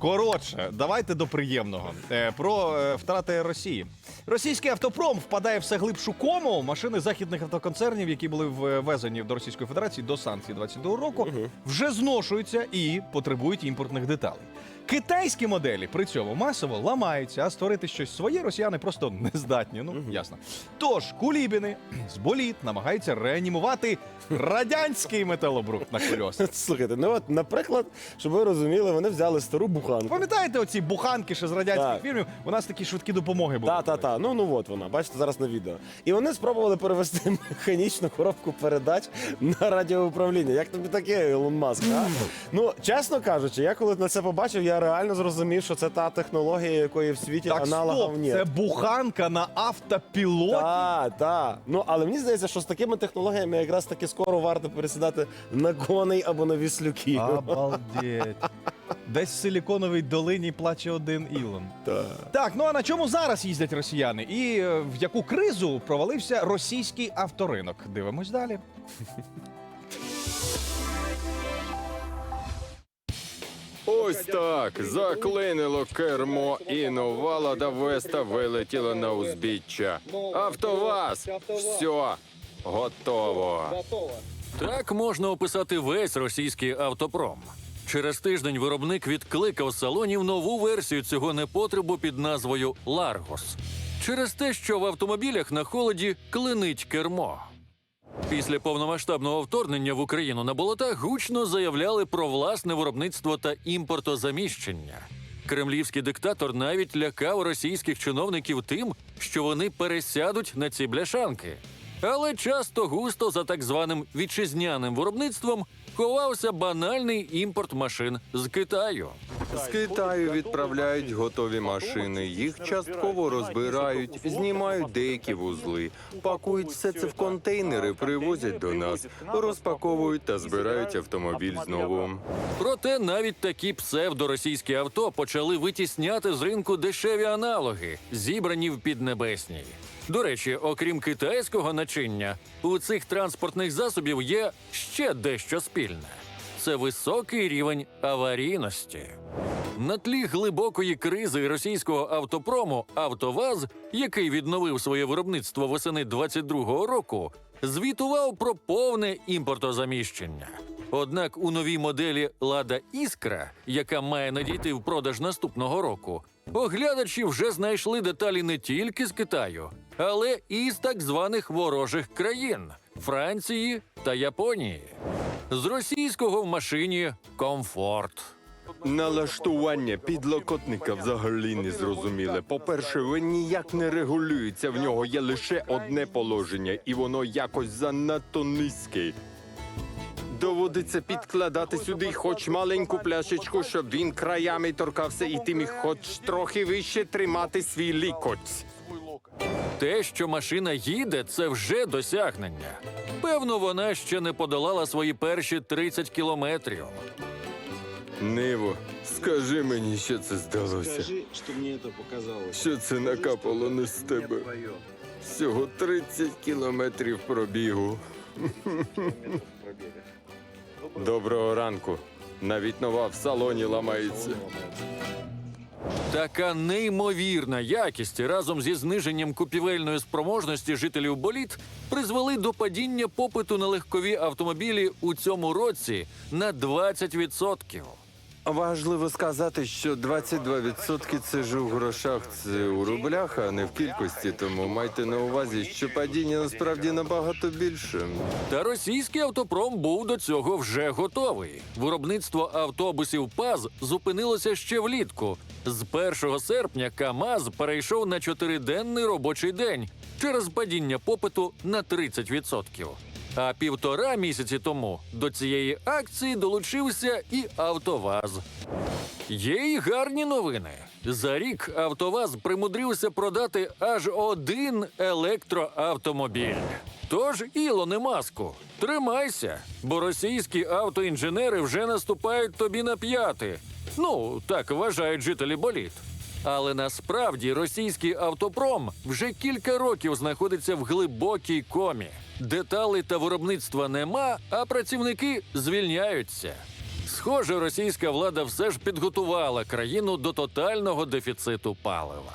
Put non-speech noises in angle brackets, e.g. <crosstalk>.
Коротше, давайте до приємного. Е, про е, втрати Росії. Російський автопром впадає в все глибшу кому. Машини західних автоконцернів, які були ввезені до Російської Федерації до санкцій 22 року, вже зношуються і потребують імпортних деталей. Китайські моделі при цьому масово ламаються, а створити щось своє росіяни просто не здатні. Ну ясно. Тож кулібіни з боліт намагаються реанімувати радянський металобрухт на кольосах. <laughs> Слухайте, ну от, наприклад, щоб ви розуміли, вони взяли стару буханку. Пам'ятаєте оці буханки ще з радянських Так. фільмів? У нас такі швидкі допомоги були. Та, та, та. Ну, ну от вона, бачите зараз на відео. І вони спробували перевести <laughs> механічну коробку передач на радіоуправління. Як тобі таке, Ілон Маск? А? Ну, чесно кажучи, я коли на це побачив, я реально зрозумів, що це та технологія, якої в світі Так, аналогів стоп, ні. це буханка на автопілоті. Так, так. Ну, але мені здається, що з такими технологіями якраз таки скоро варто пересідати на коней або на віслюків. Обалдеть. Десь в силіконовій долині плаче один Ілон. Так. Так, ну а на чому зараз їздять росіяни? І е, в яку кризу провалився російський авторинок? Дивимось далі. Ось так заклинило кермо і нова лада Веста вилетіла на узбіччя. Автоваз! Все, готово. Так можна описати весь російський автопром. Через тиждень виробник відкликав салонів нову версію цього непотребу під назвою Ларгос. Через те, що в автомобілях на холоді клинить кермо. Після повномасштабного вторгнення в Україну на болотах гучно заявляли про власне виробництво та імпортозаміщення. Кремлівський диктатор навіть лякав російських чиновників тим, що вони пересядуть на ці бляшанки. Але часто густо за так званим вітчизняним виробництвом ховався банальний імпорт машин з Китаю. З Китаю відправляють готові машини. Їх частково розбирають, знімають деякі вузли, пакують все це в контейнери, привозять до нас, розпаковують та збирають автомобіль знову. Проте навіть такі псевдоросійські авто почали витісняти з ринку дешеві аналоги, зібрані в Піднебесній. До речі, окрім китайського начиння, у цих транспортних засобів є ще дещо спільне: це високий рівень аварійності. На тлі глибокої кризи російського автопрому Автоваз, який відновив своє виробництво восени 22-го року, звітував про повне імпортозаміщення. Однак у новій моделі Лада Іскра, яка має надійти в продаж наступного року, оглядачі вже знайшли деталі не тільки з Китаю, але і з так званих ворожих країн Франції та Японії. З російського в машині комфорт. Налаштування підлокотника взагалі не зрозуміле. По-перше, він ніяк не регулюється. В нього є лише одне положення, і воно якось занадто низьке. Доводиться підкладати сюди хоч маленьку пляшечку, щоб він краями торкався, і ти міг хоч трохи вище тримати свій лікоть. Те, що машина їде, це вже досягнення. Певно, вона ще не подолала свої перші 30 кілометрів. Ниво, скажи мені, що це здалося. Скажи, что мне это показалось. Що це накапало не з тебе? Всього 30 кілометрів пробігу. Доброго ранку. Навіть нова в салоні ламається. Така неймовірна якість разом зі зниженням купівельної спроможності жителів боліт призвели до падіння попиту на легкові автомобілі у цьому році на 20%. Важливо сказати, що 22% це ж у грошах, це у рублях, а не в кількості. Тому майте на увазі, що падіння насправді набагато більше. Та російський автопром був до цього вже готовий. Виробництво автобусів ПАЗ зупинилося ще влітку. З 1 серпня КАМАЗ перейшов на чотириденний робочий день через падіння попиту на 30%. А півтора місяці тому до цієї акції долучився і Автоваз. Є й гарні новини. За рік Автоваз примудрився продати аж один електроавтомобіль. Тож, Ілоне Маску, тримайся, бо російські автоінженери вже наступають тобі на п'яти. Ну, так вважають жителі боліт. Але насправді російський автопром вже кілька років знаходиться в глибокій комі. Деталей та виробництва нема, а працівники звільняються. Схоже, російська влада все ж підготувала країну до тотального дефіциту палива.